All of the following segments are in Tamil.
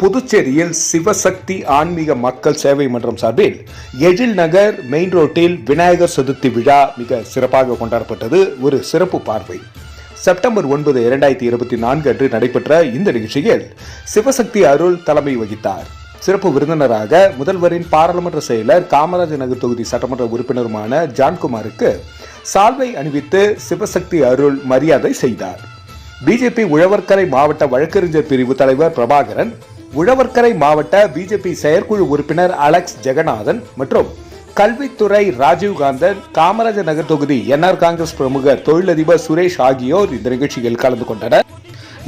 புதுச்சேரியில் சிவசக்தி ஆன்மீக மக்கள் சேவை மன்றம் சார்பில் எழில் நகர் மெயின் ரோட்டில் விநாயகர் சதுர்த்தி விழா மிக சிறப்பாக கொண்டாடப்பட்டது. ஒரு சிறப்பு பார்வை. செப்டம்பர் ஒன்பது இரண்டாயிரத்தி இருபத்தி நான்கு அன்று நடைபெற்ற இந்த நிகழ்ச்சியில் சிவசக்தி அருள் தலைமை வகித்தார். சிறப்பு விருந்தினராக முதல்வரின் பாராளுமன்ற செயலர் காமராஜர் நகர் தொகுதி சட்டமன்ற உறுப்பினருமான ஜான்குமாருக்கு சால்வை அணிவித்து சிவசக்தி அருள் மரியாதை செய்தார். பிஜேபி உழவர்கரை மாவட்ட வழக்கறிஞர் பிரிவு தலைவர் பிரபாகரன் உழவர்கரை மாவட்ட பிஜேபி செயற்குழு உறுப்பினர் அலெக்ஸ் ஜெகநாதன் மற்றும் கல்வித்துறை ராஜீவ்காந்தன் காமராஜர் நகர் தொகுதி என்ஆர் காங்கிரஸ் பிரமுகர் தொழிலதிபர் சுரேஷ் ஆகியோர் இந்த நிகழ்ச்சியில் கலந்து கொண்டனர்.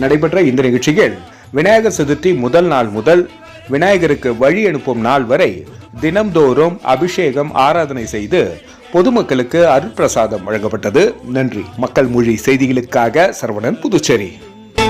நடைபெற்ற இந்த நிகழ்ச்சியில் விநாயகர் சதுர்த்தி முதல் நாள் முதல் விநாயகருக்கு வழி அனுப்பும் நாள் வரை தினம்தோறும் அபிஷேகம் ஆராதனை செய்து பொதுமக்களுக்கு அருட்பிரசாதம் வழங்கப்பட்டது. நன்றி. மக்கள் மொழி செய்திகளுக்காக சரவணன் புதுச்சேரி.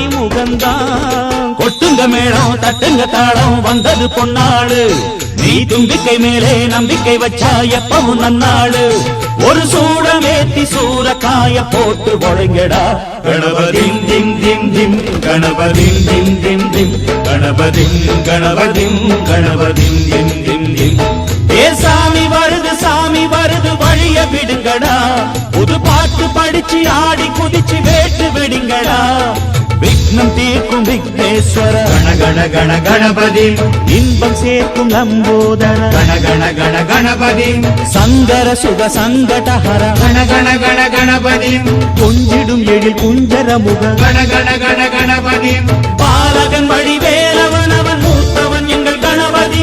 ஆனை முகந்தான் கொட்டுங்க மேளம் தட்டுங்க தாளம் வந்தது பொன்னாடு நீ தும்பிக்கை மேலே நம்பிக்கை வச்சா எப்பவும் நன்னாடு ஒரு சூடமேத்தி சூறக்காய போட்டு ஒழுங்கடா. கணபதிம் திம் திம் திம் கணபதிம் திம் திம் திம். கணபதிம் கணபதிம் கணபதிம் திம் திம் திம். ஏ சாமி வருது சாமி வருது வழிய விடுங்கடா. விக்னேஸ்வர. கண கண கண இன்பம் சேர்க்கும் லம்போதர கண கண கண கணபதிம் சங்கர சுக சங்கடஹர. கண கண கண கணபதிம் கொஞ்சிடும் எழில் குஞ்சர முக. கண கண கண கணபதிம் பாலகன் வழி வேலவன் அவன் மூத்தவன் எங்கள் கணபதி.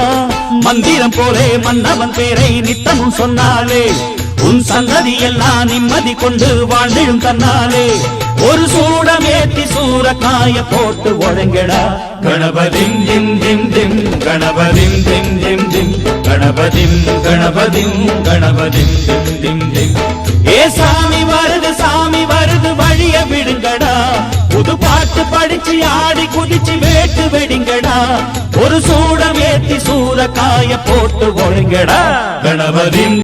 மந்திரம் போலே மன்னவன் பேரை நித்தமும் சொன்னாலே உன் சந்ததி எல்லாம் நிம்மதி கொண்டு வாழ்ந்திடும் தன்னாலே. ஒரு சூடமேத்தி சூறக்காய போட்டு ஒழுங்கடா. கணபதிம் திம் திம் திம் கணபதிம் திம் திம் திம் கணபதிம் கணபதிம் கணபதிம் திம் திம் திம். ஏ சாமி பாட்டு படிச்சு ஆடி குதிச்சு வேட்டு வெடிங்கடா. ஒரு சூடம் ஏத்தி சூறக்காய போட்டு ஒழுங்கடா. கணவரின்